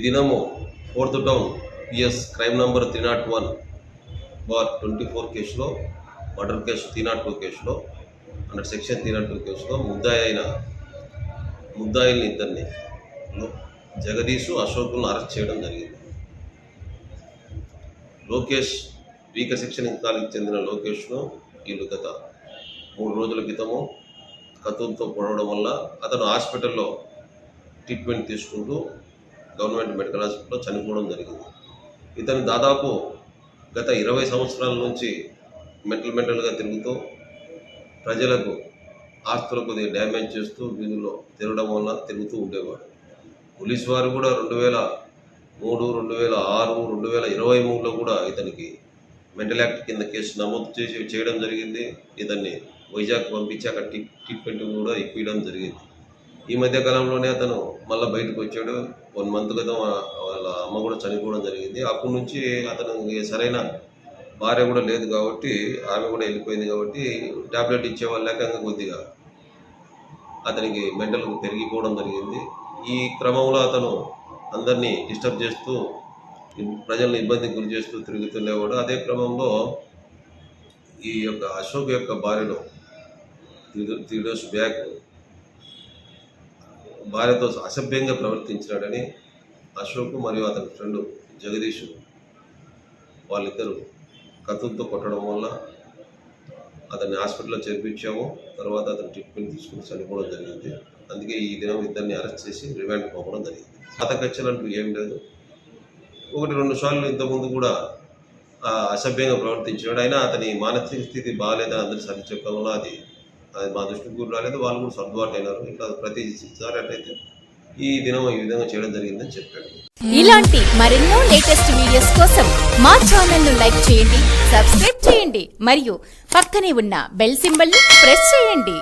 దినము fourth town PS crime number three not one bar twenty four కేసులో murder case three not two కేసులో under section three not two కేసులో ముద్దాయి అయిన ముద్దాయిల్ని ఇద్దరిని లో- జగదీషు అశోకులను అరెస్ట్ చేయడం జరిగింది. లోకేష్ వీక శిక్షణ కాలికి చెందిన లోకేష్ను వీళ్ళు గత మూడు రోజుల క్రితము కతులతో పొడవడం వల్ల అతను హాస్పిటల్లో ట్రీట్మెంట్ తీసుకుంటూ గవర్నమెంట్ మెడికల్ హాస్పిటల్లో చనిపోవడం జరిగింది. ఇతను దాదాపు గత ఇరవై సంవత్సరాల నుంచి మెంటల్ మెంటల్గా తిరుగుతూ ప్రజలకు ఆస్తులు కొద్దిగా డ్యామేజ్ చేస్తూ వీధుల్లో తిరగడం వల్ల తిరుగుతూ ఉండేవాడు. పోలీసు వారు కూడా రెండు వేల మూడు రెండు వేల ఆరు రెండు వేల ఇరవై మూడులో కూడా ఇతనికి మెంటల్ యాక్ట్ కింద కేసు నమోదు చేసి చేయడం జరిగింది. ఇతన్ని వైజాగ్ పంపించి అక్కడ ట్రీట్మెంట్ కూడా ఇప్పించడం జరిగింది. ఈ మధ్య కాలంలోనే అతను మళ్ళీ బయటకు వచ్చాడు. వన్ మంత్ క్రితం వాళ్ళ అమ్మ కూడా చనిపోవడం జరిగింది. అప్పటి నుంచి అతను సరైన భార్య కూడా లేదు కాబట్టి ఆమె కూడా వెళ్ళిపోయింది కాబట్టి టాబ్లెట్ ఇచ్చేవాళ్ళు లేక ఇంకా కొద్దిగా అతనికి మెంటల్ పెరిగిపోవడం జరిగింది. ఈ క్రమంలో అతను అందరినీ డిస్టర్బ్ చేస్తూ ప్రజల్ని ఇబ్బందికి గురి చేస్తూ తిరుగుతుండేవాడు అదే క్రమంలో ఈ యొక్క అశోక్ యొక్క భార్యలో త్రీ త్రీ డేస్ బ్యాక్ భార్యతో అసభ్యంగా ప్రవర్తించినాడని అశోక్ మరియు అతని ఫ్రెండ్ జగదీష్ వాళ్ళిద్దరూ కత్తులతో కొట్టడం వల్ల అతన్ని హాస్పిటల్లో చేర్పించాము. తర్వాత అతను ట్రీట్మెంట్ తీసుకుని చనిపోవడం జరిగింది. అందుకే ఈ దినం ఇద్దరిని అరెస్ట్ చేసి రిమాండ్ పంపడం జరిగింది. పాత ఏం లేదు. ఒకటి రెండు సార్లు ఇంతకుముందు కూడా అసభ్యంగా ప్రవర్తించినాడు అయినా అతని మానసిక స్థితి బాగాలేదని అందరూ సరి చెప్పడం వల్ల అది అది మా దృష్టికి గురి రాలేదు. వాళ్ళు కూడా సర్దుబాటు అయినారు. ఇట్లా ప్రతి సారి అట్లయితే ఈ దినం ఈ విధంగా చేయడం జరిగిందని చెప్పాడు ఇలాంటి మరెన్నో లేటెస్ట్ వీడియోస్ కోసం మా ఛానల్ను లైక్ చేయండి సబ్స్క్రైబ్ చేయండి మరియు పక్కనే ఉన్న బెల్ సింబల్ని ప్రెస్ చేయండి.